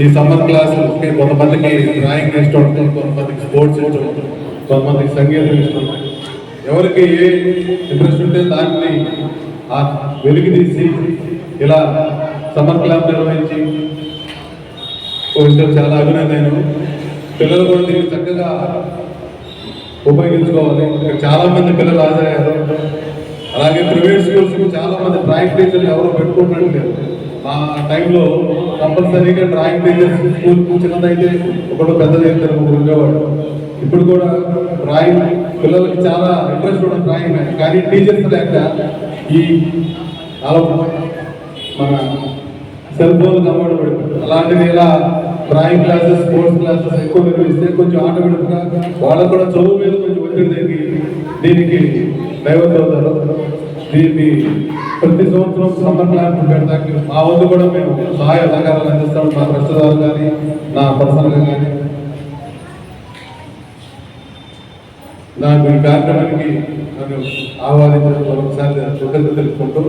ఈ సమ్మర్ క్లాసులు కొంతమందికి డ్రాయింగ్ ఇష్టం ఉంటుంది కొంతమందికి స్పోర్ట్స్ ఇష్టం కొంతమందికి సంగీతం ఇష్టం ఎవరికి ఏ ఇంట్రెస్ట్ ఉంటే దాన్ని ఆ వెలికి తీసి ఇలా సమ్మర్ క్లాస్ నిర్వహించి కొంచెం చాలా అభినందనను పిల్లలు కూడా దీన్ని చక్కగా ఉపయోగించుకోవాలి. చాలామంది పిల్లలు హాజరయ్యారు. అలాగే ప్రైవేట్ స్కూల్స్కి చాలామంది డ్రాయింగ్ టీచర్లు ఎవరు లేదు ఆ టైంలో కంపల్సరీగా డ్రాయింగ్ టీచర్స్ స్కూల్ చిన్నదైతే ఒకడు పెద్దది ఇద్దరు ముగ్గురు ఉండేవాడు ఇప్పుడు కూడా డ్రాయింగ్ పిల్లలకి చాలా ఇంట్రెస్ట్ కూడా డ్రాయింగ్ కానీ టీచర్స్ లేక ఈ అలా మన సెల్ ఫోన్ అలవాటు పడిపోయింది అలాంటిది ఇలా డ్రాయింగ్ క్లాసెస్ స్పోర్ట్స్ క్లాసెస్ ఎక్కువ నిర్వహిస్తే కొంచెం ఆటోమేటిక్గా వాళ్ళకు కూడా చదువు మీద కొంచెం ఒత్తిడి తగ్గి దీనికి డైవర్ట్ అవుతారు. దీన్ని ప్రతి సంవత్సరం సమ్మర్ క్లాస్ పెడతాకి మా వద్ద కూడా మేము సహాయ సహకారాలు అందిస్తాం. మా ప్రస్తుతాలు కానీ నా పర్సనల్గా కానీ. నాకు ఈ కార్యక్రమానికి నన్ను ఆహ్వానించడంలో ఒకసారి కృతజ్ఞత తెలుసుకుంటూ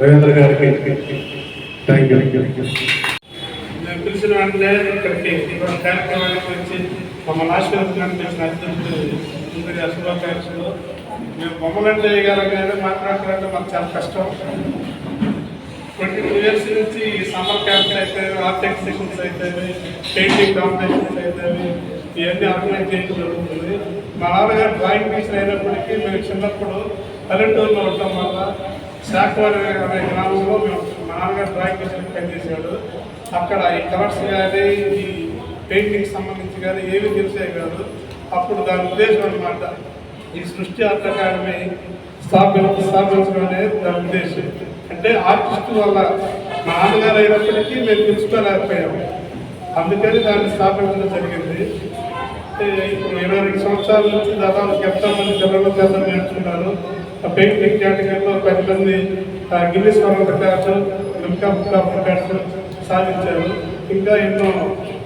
రవీంద్ర గారికి థ్యాంక్ యూ నేను పిలిచిన వెంటనే ఇక్కడికి ఇవాళ కార్యక్రమానికి వచ్చి మమ్మల్ని ఆశీర్వదించడానికి వచ్చిన అత్యంత ముందుగా శుభాకాంక్షలు. మేము బొమ్మలంటే వేయగలగానే మాట్లాడాలంటే మాకు చాలా కష్టం. ట్వంటీ టూ ఇయర్స్ నుంచి ఈ సమ్మర్ క్యాంప్స్ అయితే ఆర్ట్ ఎగ్జిబిషన్స్ అయితే పెయింటింగ్ కాంపిటీషన్స్ అయితే ఇవన్నీ ఆర్గనైజ్ చేయడం జరుగుతుంది. మా నాన్నగారు డ్రాయింగ్ టీచర్ అయినప్పటికీ మేము చిన్నప్పుడు పల్లెటూరులో ఉండటం వల్ల శాఖవారి అనే గ్రామంలో మేము మా నాన్నగారు డ్రాయింగ్ టీచర్ పనిచేశాడు. అక్కడ ఈ కలర్స్ కానీ ఈ పెయింటింగ్ సంబంధించి కానీ ఏమీ తెలిసే కాదు. అప్పుడు దాని ఉద్దేశం అనమాట ఈ సృష్టి ఆర్ట్ అకాడమీ స్థాపన స్థాపించడం అనేది దాని ఉద్దేశం. అంటే ఆర్టిస్ట్ వల్ల మా నాన్నగారు అయినప్పటికీ మేము తెలుసుకోలేకపోయాము. అందుకని దాన్ని స్థాపించడం జరిగింది. ఇప్పుడు ఇరవై రెండు సంవత్సరాల నుంచి దాదాపు ఎంతమంది పిల్లలు చేత నేర్చుకున్నారు. ఆ పెయింటింగ్ కేటగిరీలో పది మంది ఆ, వరల్డ్ రికార్డ్స్ లిమ్కా రికార్డ్స్ సాధించారు. ఇంకా ఎన్నో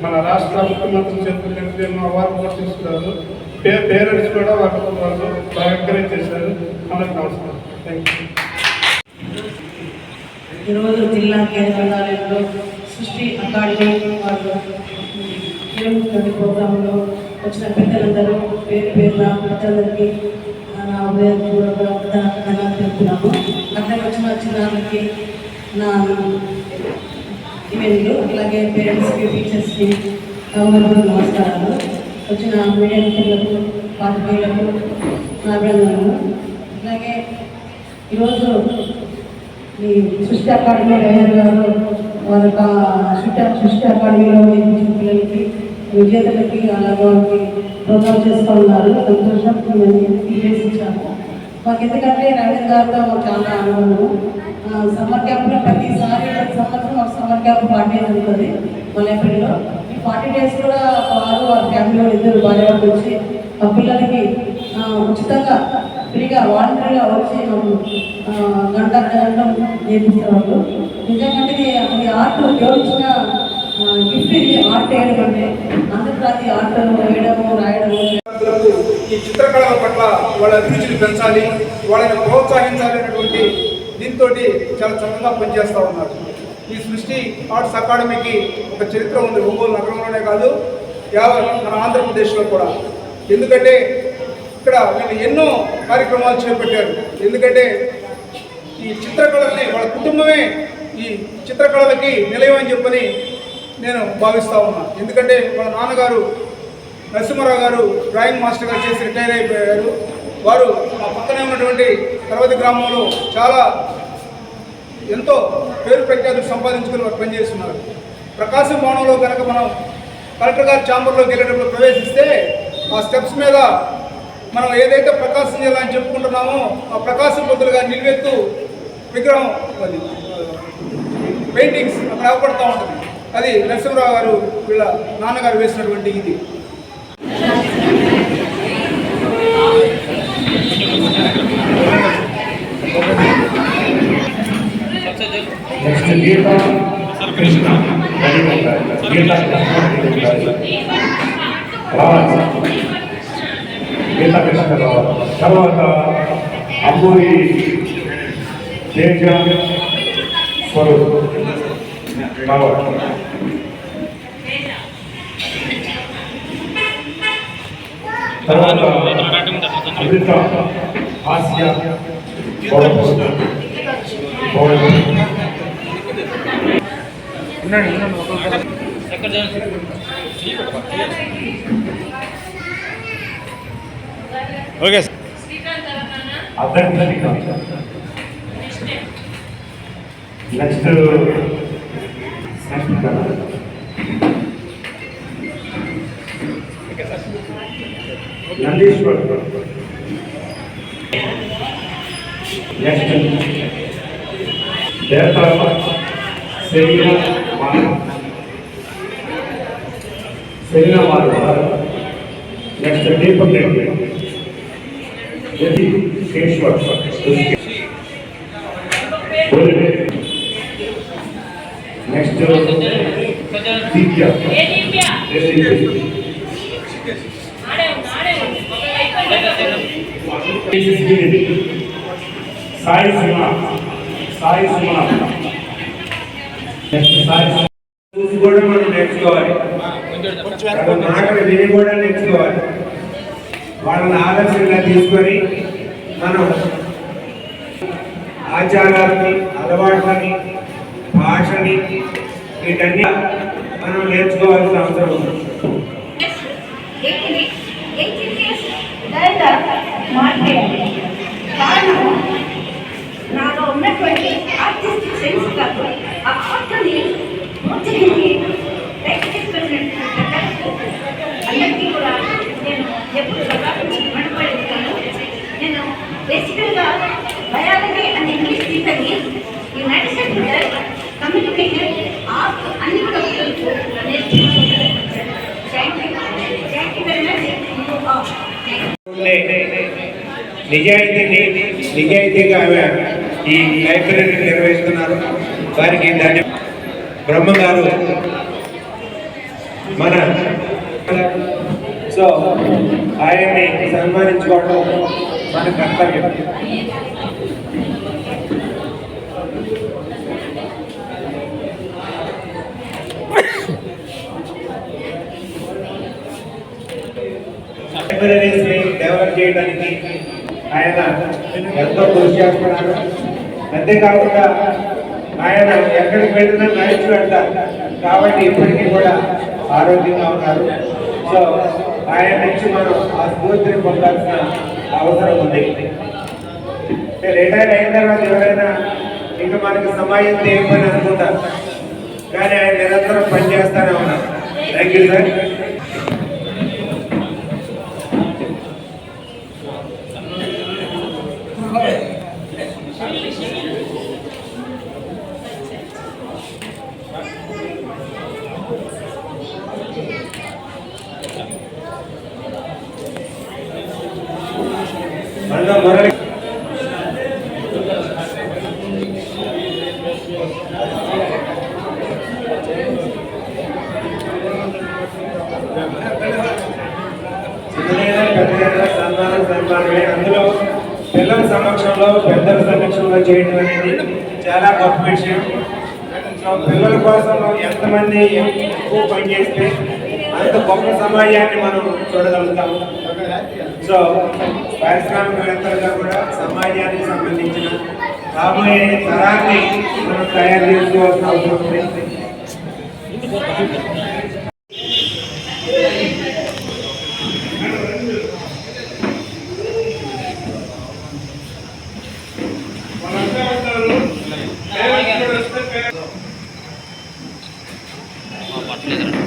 మన రాష్ట్ర ముఖ్యమంత్రి చేతులు ఎన్నో అవార్డు కూడా తీసుకున్నారు. పే పేరెంట్స్ కూడా వాళ్ళు అందరికి నమస్కారం. థ్యాంక్ యూ ఈరోజు జిల్లా కేంద్రాలయంలో సృష్టి అకాడమీ వాళ్ళు నిర్వహిస్తున్న ప్రోగ్రాంలో వచ్చిన పెద్దలందరూ పేరు పేరున పెద్దలందరికీ నా ఉదయపూర్వక ధన్యవాదాలు తెలుపుతున్నాము. అక్కడికి వచ్చిన చిన్నారులకి నా ఈవెంట్లు అలాగే పేరెంట్స్కి టీచర్స్కి గవర్నమెంట్ నమస్కారాలు. వచ్చిన మీడియా మిత్రులకు పాత్రికేయులకు నా అభినందనలు. ఈరోజు ఈ సృష్టి అకాడమీ రవీంద్ర గారు వారి యొక్క సృష్టి సృష్టి అకాడమీలో నేర్పించిన పిల్లలకి విజేతలకి అలాగే వాళ్ళకి ప్రోగ్రామ్ చేస్తూ ఉన్నారు. సంతోషం ఉద్దేశించాము మాకు ఎందుకంటే రవీంద్ర గారితో మాకు చాలా అనుభవము సమ్మర్ క్యాంప్లో ప్రతిసారి ప్రతి సంవత్సరం ఒక సమ్మర్ క్యాంప్ పార్టీ జరుగుతుంది మల్లెపల్లిలో ఈ ఫార్టీ డేస్ కూడా వారు వారి ఫ్యామిలీలో ఇద్దరు భార్య వచ్చి ఆ పిల్లలకి ఉచితంగా ఫ్రీగా వాలంటరీగా వచ్చి మాకు గంట గంట నేర్పిస్తారు నిజంగా అది ఈ ఆర్ట్ ఎవరిచ్చిన గిఫ్ట్ ఇది ఆర్ట్ వేయడం అంటే అంతర్జాతీయ ఆర్ట్ వేయడము రాయడము. ఈ చిత్రకళల పట్ల వాళ్ళ అభిరుచిని పెంచాలి వాళ్ళని ప్రోత్సహించాలి అనేటువంటి దీంతో చాలా చక్కగా పనిచేస్తూ ఉన్నారు. ఈ సృష్టి ఆర్ట్స్ అకాడమీకి ఒక చరిత్ర ఉంది ఒంగోలు నగరంలోనే కాదు యావత్ మన ఆంధ్రప్రదేశ్లో కూడా. ఎందుకంటే ఇక్కడ వీళ్ళు ఎన్నో కార్యక్రమాలు చేపట్టారు. ఎందుకంటే ఈ చిత్రకళల్ని వాళ్ళ కుటుంబమే ఈ చిత్రకళలకి నిలయం అని చెప్పని నేను భావిస్తూ ఉన్నాను ఎందుకంటే వాళ్ళ నాన్నగారు నరసింహారావు గారు డ్రాయింగ్ మాస్టర్గా చేసి రిటైర్ అయిపోయారు. వారు మా పక్కనే ఉన్నటువంటి పర్వతి గ్రామంలో చాలా ఎంతో పేరు ప్రఖ్యాతులు సంపాదించుకుని వారు పనిచేస్తున్నారు. ప్రకాశం భవనంలో కనుక మనం కలెక్టర్ గారి ఛాంబర్లోకి వెళ్ళేటప్పుడు ప్రవేశిస్తే ఆ స్టెప్స్ మీద మనం ఏదైతే ప్రకాశం జిల్లా అని చెప్పుకుంటున్నామో ఆ ప్రకాశం బుద్ధులుగా నిలువెత్తు విగ్రహం అది పెయింటింగ్స్ అక్కడ అవపడుతూ ఉంటుంది. అది నరసింహరావు గారు వీళ్ళ నాన్నగారు వేసినటువంటి ఇది. అమ్మూరి తేజ స్వరూప్ బాబా తర్వాత అమృత ఆసియా గౌరవ గౌరవ ఓకే అర్థం నెక్స్ట్ నెక్స్ట్ కదా నందీశ్వర్ నెక్స్ట్ దేవతల Serena Madhav Serena Madhav next Deepak Reddy Yati Keshwar next Sai Suma Sai Suma next Sai Suma. చూసి కూడా మనం నేర్చుకోవాలి మాటలు విని కూడా నేర్చుకోవాలి వాళ్ళని ఆదర్శంగా తీసుకొని మనం ఆచారాలని అలవాట్లని భాషని వీటన్ని మనం నేర్చుకోవాల్సిన అవసరం ఉంది. కారణం నాలో ఉన్నటువంటి ఆర్టిస్టిక్ సెన్స్ కాదు ఆ ఆర్ట్ని మూర్తికి అందరికీ కూడా నేను ఎప్పుడు ప్రకాశించి నేను బేసికల్గా బయాలజీ అండ్ ఇంగ్లీష్ టీచర్ని యునైటెడ్ స్టేట్స్ కమ్యూనికేషన్ ఆర్ట్ అన్ని కూడా నిజాయితీని నిజాయితీగా ఆమె ఈ లైబ్రరీని నిర్వహిస్తున్నారు. వారికి ధన్య బ్రహ్మ గారు మన సో ఆయన్ని సన్మానించుకోవడం మన కర్తవ్యం. లైబ్రరీస్ని డెవలప్ చేయడానికి ఆయన ఎంతో కృషి చేస్తున్నారు. అంతేకాకుండా ఆయన ఎక్కడికి వెళ్ళినా నడిచి వెళ్తారు కాబట్టి ఇప్పటికీ కూడా ఆరోగ్యంగా ఉన్నారు. సో ఆయన నుంచి మనం ఆ స్ఫూర్తిని పొందాల్సిన అవసరం ఉంది. రిటైర్ అయిన తర్వాత ఎవరైనా ఇంకా మనకి సమాజం ఏం అనుకుంటారు కానీ ఆయన నిరంతరం పనిచేస్తానే ఉన్నారు. థ్యాంక్ యూ సార్ సమక్షంలో పెద్దల సమక్షంలో చేయడం అనేది చాలా గొప్ప విషయం. సో పిల్లల కోసం ఎంతమంది ఎక్కువ పనిచేస్తే అంత గొప్ప సమాజాన్ని మనం చూడగలుగుతాము. సో పారిశ్రామికవేత్తలుగా కూడా సమాజానికి సంబంధించిన రాబోయే తరాన్ని మనం తయారు చేసుకోవాల్సిన అవసరం ఉంది వాళ్ళంతా ఉంటారు పేరెంట్స్ కూడా వస్తే పేరెంట్స్ పట్టలేదండి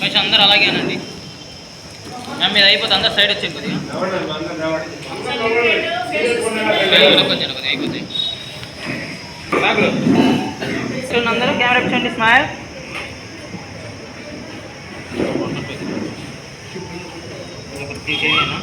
కొంచెం అందరూ అలాగేనండి మ్యామ్ మీద అయిపోతే అందరు సైడ్ వచ్చేది కొంచెం అయిపోతాయి అందరూ కెమెరా పెట్టండి స్మైల్ తీసేయనా?